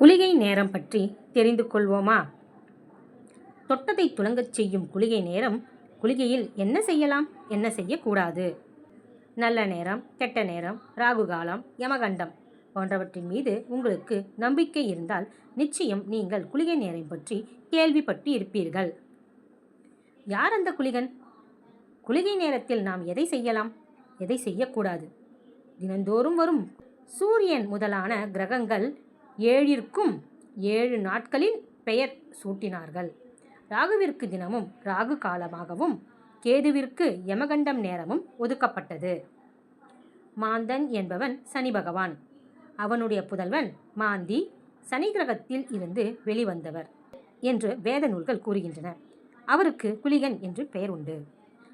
குளிகை நேரம் பற்றி தெரிந்து கொள்வோமா? தொட்டதை துலங்கச் செய்யும் குளிகை நேரம் குளிகையில் என்ன செய்யலாம்? என்ன செய்யக்கூடாது? நல்ல நேரம் கெட்ட நேரம் ராகுகாலம் யமகண்டம் போன்றவற்றின் மீது உங்களுக்கு நம்பிக்கை இருந்தால் நிச்சயம் நீங்கள் குளிகை நேரம் பற்றி கேள்விப்பட்டு இருப்பீர்கள். யார் அந்த குளிகன்? குளிகை நேரத்தில் நாம் எதை செய்யலாம்? எதை செய்யக்கூடாது? தினந்தோறும் வரும் சூரியன் முதலான கிரகங்கள் ஏழிற்கும் ஏழு நாட்களின் பெயர் சூட்டினார்கள். ராகுவிற்கு தினமும் ராகு காலமாகவும் கேதுவிற்கு யமகண்டம் நேரமும் ஒதுக்கப்பட்டது. மாந்தன் என்பவன் சனி பகவான். அவனுடைய புதல்வன் மாந்தி சனி கிரகத்தில் இருந்து வெளிவந்தவர் என்று வேத நூல்கள் கூறுகின்றன. அவருக்கு குளிகன் என்று பெயர் உண்டு.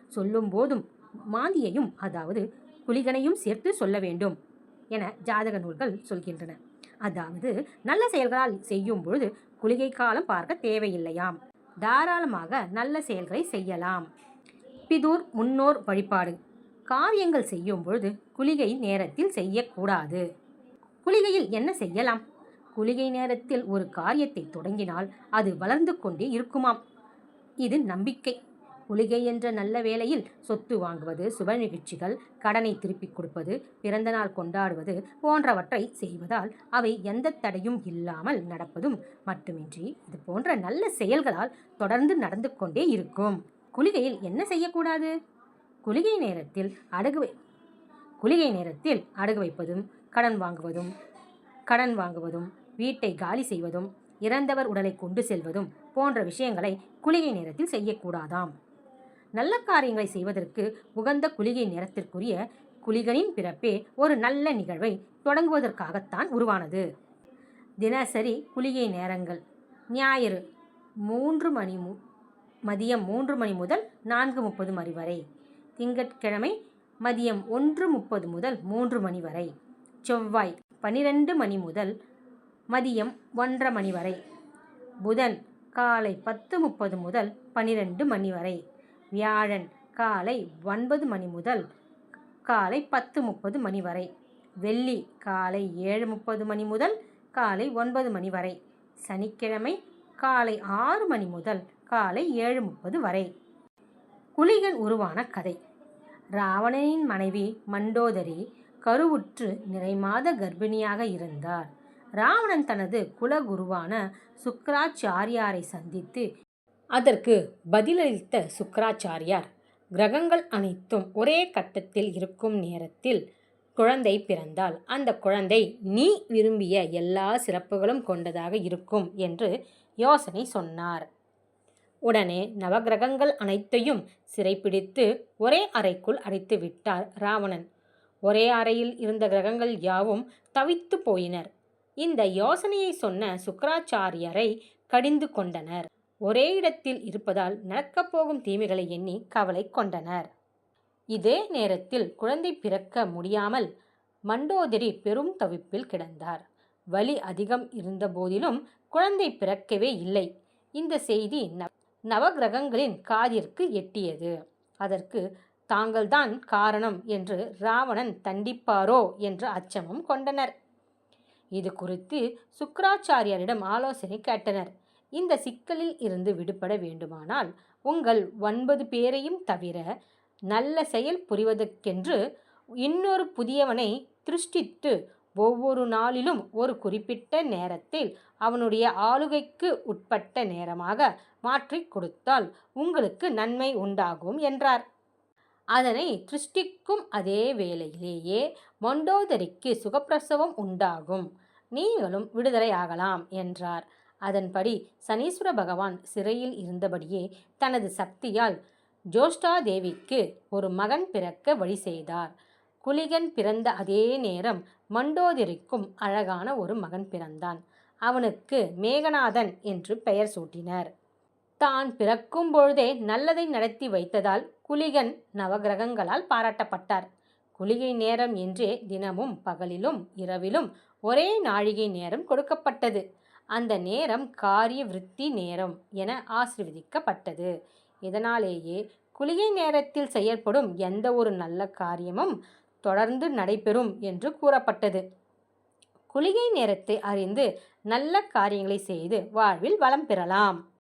சொல்லும் போதும் மாந்தியையும் அதாவது குளிகனையும் சேர்த்து சொல்ல வேண்டும் என ஜாதக நூல்கள் சொல்கின்றன. அதாவது நல்ல செயல்களால் செய்யும் பொழுது குளிகை காலம் பார்க்க தேவையில்லையாம். தாராளமாக நல்ல செயல்களை செய்யலாம். பிதூர் முன்னோர் வழிபாடு. காரியங்கள் செய்யும் பொழுது குளிகை நேரத்தில் செய்யக்கூடாது. குளிகையில் என்ன செய்யலாம்? குளிகை நேரத்தில் ஒரு காரியத்தை தொடங்கினால் அது வளர்ந்து கொண்டே இருக்குமாம். இது நம்பிக்கை. குளிகை என்ற நல்ல வேளையில் சொத்து வாங்குவது சுப நிகழ்ச்சிகள் கடனை திருப்பிக் கொடுப்பது பிறந்தநாள் கொண்டாடுவது போன்றவற்றை செய்வதால் அவை எந்த தடையும் இல்லாமல் நடப்பதும் மட்டுமின்றி இது போன்ற நல்ல செயல்களால் தொடர்ந்து நடந்து கொண்டே இருக்கும். குளிகையில் என்ன செய்யக்கூடாது? குளிகை நேரத்தில் அடகு வை குளிகை நேரத்தில் அடகு வைப்பதும் கடன் வாங்குவதும் கடன் வாங்குவதும் வீட்டை காலி செய்வதும் இறந்தவர் உடலை கொண்டு செல்வதும் போன்ற விஷயங்களை குளிகை நேரத்தில் செய்யக்கூடாதாம். நல்ல காரியங்களை செய்வதற்கு உகந்த குளிகை நேரத்திற்குரிய குளிகனின் பிறப்பே ஒரு நல்ல நிகழ்வை தொடங்குவதற்காகத்தான் உருவானது. தினசரி குளிகை நேரங்கள். ஞாயிறு மூன்று மணி மு மதியம் மூன்று மணி முதல் நான்கு முப்பது மணி வரை. திங்கட்கிழமை மதியம் ஒன்று முப்பது முதல் மூன்று மணி வரை. செவ்வாய் பனிரெண்டு மணி முதல் மதியம் ஒன்றரை மணி வரை. புதன் காலை பத்து முப்பது முதல் பனிரெண்டு மணி வரை. வியாழன் காலை ஒன்பது மணி முதல் காலை பத்து முப்பது மணி வரை. வெள்ளி காலை ஏழு முப்பது மணி முதல் காலை ஒன்பது மணி வரை. சனிக்கிழமை காலை ஆறு மணி முதல் காலை ஏழு முப்பது வரை. குளிகன் உருவான கதை. ராவணனின் மனைவி மண்டோதரி கருவுற்று நிறைமாத கர்ப்பிணியாக இருந்தார். ராவணன் தனது குலகுருவான சுக்கராச்சாரியாரை சந்தித்து அதற்கு பதிலளித்த சுக்கராச்சாரியார் கிரகங்கள் அனைத்தும் ஒரே கட்டத்தில் இருக்கும் நேரத்தில் குழந்தை பிறந்தால் அந்த குழந்தை நீ விரும்பிய எல்லா சிறப்புகளும் கொண்டதாக இருக்கும் என்று யோசனை சொன்னார். உடனே நவகிரகங்கள் அனைத்தையும் சிறைப்பிடித்து ஒரே அறைக்குள் அடைத்து விட்டார் ராவணன். ஒரே அறையில் இருந்த கிரகங்கள் யாவும் தவித்து போயினர். இந்த யோசனையை சொன்ன சுக்கராச்சாரியரை கடிந்து கொண்டனர். ஒரே இடத்தில் இருப்பதால் நடக்கப் போகும் தீமைகளை எண்ணி கவலை கொண்டனர். இதே நேரத்தில் குழந்தை பிறக்க முடியாமல் மண்டோதரி பெரும் தவிப்பில் கிடந்தார். வலி அதிகம் இருந்த போதிலும் குழந்தை பிறக்கவே இல்லை. இந்த செய்தி ந நவகிரகங்களின் காதிற்கு எட்டியது. அதற்கு தாங்கள்தான் காரணம் என்று ராவணன் தண்டிப்பாரோ என்ற அச்சமும் கொண்டனர். இது குறித்து சுக்கராச்சாரியரிடம் ஆலோசனை கேட்டனர். இந்த சிக்கலில் இருந்து விடுபட வேண்டுமானால் உங்கள் ஒன்பது பேரையும் தவிர நல்ல செயல் புரிவதற்கென்று இன்னொரு புதியவனை திருஷ்டித்து ஒவ்வொரு நாளிலும் ஒரு குறிப்பிட்ட நேரத்தில் அவனுடைய ஆளுகைக்கு உட்பட்ட நேரமாக மாற்றி கொடுத்தால் உங்களுக்கு நன்மை உண்டாகும் என்றார். அதனை திருஷ்டிக்கும் அதே வேளையிலேயே மண்டோதரிக்கு சுகப்பிரசவம் உண்டாகும். நீங்களும் விடுதலையாகலாம் என்றார். அதன்படி சனீஸ்வர பகவான் சிறையில் இருந்தபடியே தனது சக்தியால் ஜோஷ்டா தேவிக்கு ஒரு மகன் பிறக்க வழி செய்தார். குலிகன் பிறந்த அதே நேரம் மண்டோதிரிக்கும் அழகான ஒரு மகன் பிறந்தான். அவனுக்கு மேகநாதன் என்று பெயர் சூட்டினர். தான் பிறக்கும் பொழுதே நல்லதை நடத்தி வைத்ததால் குலிகன் நவகிரகங்களால் பாராட்டப்பட்டார். குளிகை நேரம் என்றே தினமும் பகலிலும் இரவிலும் ஒரே நாழிகை நேரம் கொடுக்கப்பட்டது. அந்த நேரம் காரிய விருத்தி நேரம் என ஆசிர்வதிக்கப்பட்டது. இதனாலேயே குளிகை நேரத்தில் செயல்படும் எந்த ஒரு நல்ல காரியமும் தொடர்ந்து நடைபெறும் என்று கூறப்பட்டது. குளிகை நேரத்தை அறிந்து நல்ல காரியங்களை செய்து வாழ்வில் வளம் பெறலாம்.